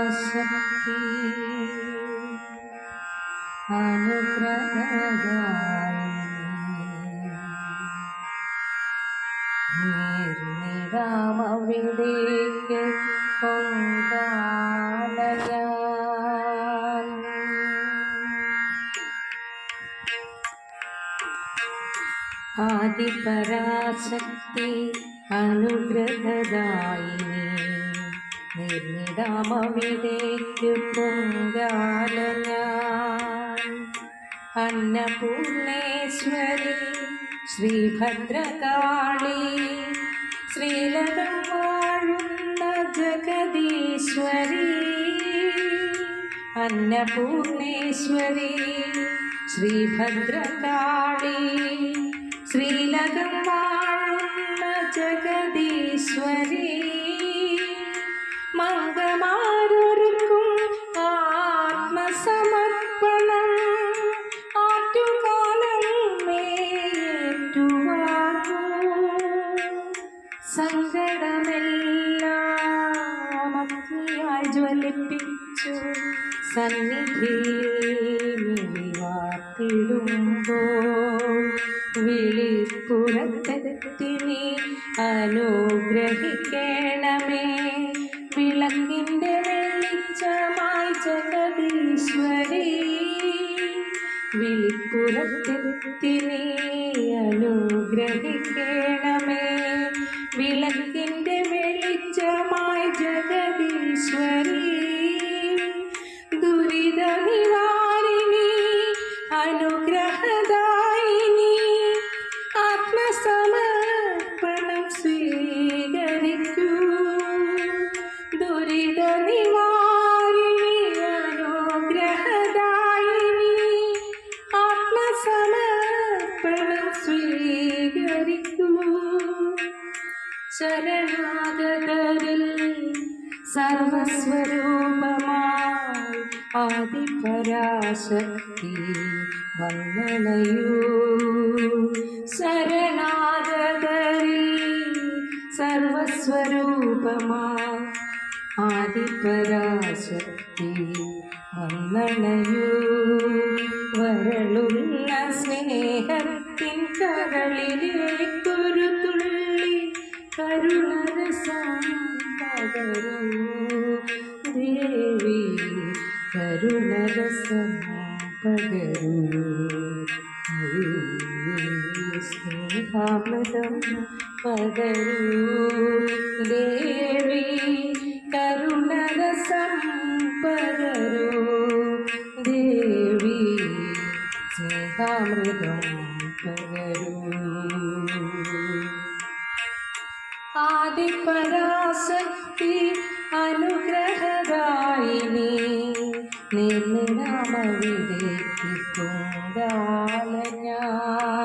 ആദിപരാശക്തി അനുഗ്രഹദായിനിടാമവിടേക്ക് ആദിപരാശക്തി അനുഗ്രഹദായിനി. നിർമ്മിടാമവിടേക്ക് പൊങ്കാല ഞാൻ അന്നപൂർണേശ്വരി ശ്രീഭദ്രകാളി. ശ്രീലകം വാഴുന്ന ജഗദീശ്വരി. അന്നപൂർണേശ്വരി ശ്രീഭദ്രകാളി. സങ്കടമെല്ലാം അഗ്നിയായി ജ്വലിപ്പിച്ചു. സന്നിധിയിൽ വാർത്തിടുമ്പോൾ വിളിപ്പുറത്തെത്തി അനുഗ്രഹിക്കണമേ. വിളക്കിന്റെ വെളിച്ചമായി ജഗതീശ്വരി വിളിപ്പുറത്തെത്തി അനുഗ്രഹിക്കണമേ. വിളക്കിന്റെ ശരണാഗതരിൽ സർവസ്വരൂപമായി ആദിപരാശക്തി ശരണാഗതരിൽ സർവസ്വരൂപമായി ആദിപരാശക്തി വന്ദനയൂ വരളുള്ള സ്നേഹത്തിൻ കരളിലേക്കൊരു തുള്ളി കരുണരസം പകരു ദേവി കരുണരസം പകരൂ സ്നേഹാമൃതം പകരൂ ദേവി കരുണരസം പകരൂ ദേവി സ്നേഹാമൃതം പകരൂ ആദിപരാശക്തി അനുഗ്രഹദായിനി. നിർനിരാമവിടേക്ക് പൊങ്കാല ഞാൻ